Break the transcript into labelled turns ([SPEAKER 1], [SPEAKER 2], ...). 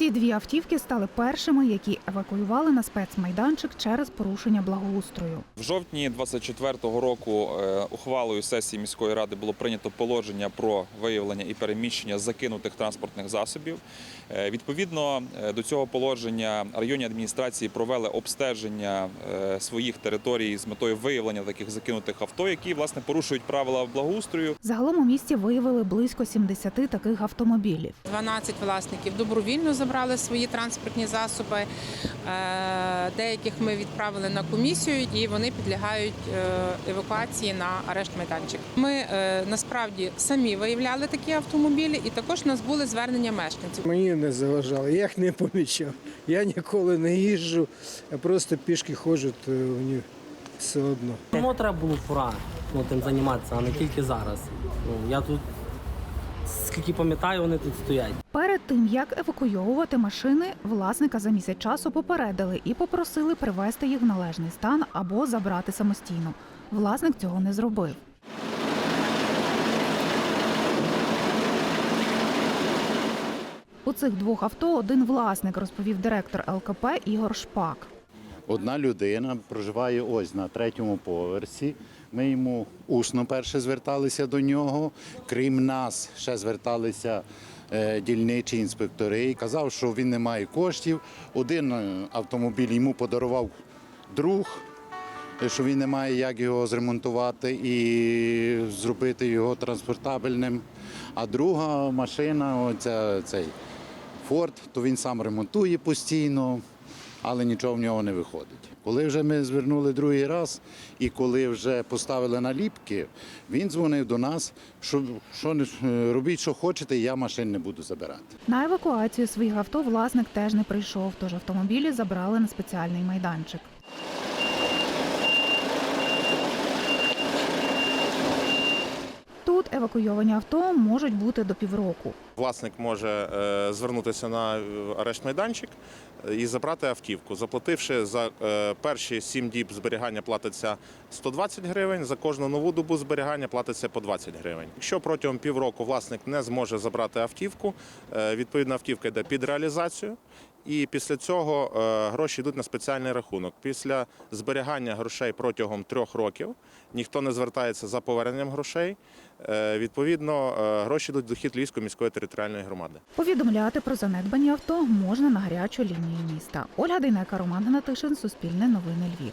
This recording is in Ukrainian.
[SPEAKER 1] Ці дві автівки стали першими, які евакуювали на спецмайданчик через порушення благоустрою.
[SPEAKER 2] В жовтні 24-го року е, ухвалою сесії міської ради було прийнято положення про виявлення і переміщення закинутих транспортних засобів. Е, Відповідно е, до цього положення районні адміністрації провели обстеження своїх територій з метою виявлення таких закинутих авто, які власне порушують правила благоустрою.
[SPEAKER 1] Загалом у місті виявили близько 70 таких автомобілів.
[SPEAKER 3] 12 власників добровільно забрали свої транспортні засоби. Е, Деяких ми відправили на комісію і вони підлягають е, евакуації на арешт майданчик. Ми е, насправді самі виявляли такі автомобілі, і також у нас були звернення мешканців.
[SPEAKER 4] Мені не заважало, я їх не помічав. Я ніколи не їжджу, я просто пішки ходжу, то мені все одно.
[SPEAKER 5] Тому треба було пора ну, тим займатися, а не тільки зараз. Ну, я тут, скільки пам'ятаю, вони тут стоять.
[SPEAKER 1] Перед тим як евакуйовувати машини, власника за місяць часу попередили і попросили привести їх в належний стан або забрати самостійно. Власник цього не зробив. У цих двох авто один власник, розповів директор ЛКП Ігор Шпак.
[SPEAKER 6] Одна людина проживає ось на третьому поверсі. Ми йому усно перше зверталися до нього. Крім нас, ще зверталися е, дільничі інспектори. І казав, що він не має коштів. Один е, автомобіль йому подарував друг, е, що він не має як його зремонтувати і зробити його транспортабельним. А друга машина, оця, цей Форд, то він сам ремонтує постійно, але нічого в нього не виходить. Коли вже ми звернули другий раз, і коли вже поставили наліпки, він дзвонив до нас, що, що не- е, робіть, що хочете, я машин не буду забирати.
[SPEAKER 1] На евакуацію своїх авто власник теж не прийшов, тож автомобілі забрали на спеціальний майданчик. Тут евакуйовані авто можуть бути до півроку.
[SPEAKER 7] Власник може е, звернутися на е, арешт майданчик е, і забрати автівку. Заплативши за перші 7 діб зберігання платиться 120 гривень, за кожну нову добу зберігання платиться по 20 гривень. Якщо протягом півроку власник не зможе забрати автівку, відповідна автівка йде під реалізацію. І після цього е, гроші йдуть на спеціальний рахунок. Після зберігання грошей протягом трьох років ніхто не звертається за поверненням грошей. Е, Відповідно, е, гроші йдуть в дохід Львівської міської територіальної громади.
[SPEAKER 1] Повідомляти про занедбані авто можна на гарячу лінію міста. Ольга Дейнека, Роман Гнатишин, Суспільне новини Львів.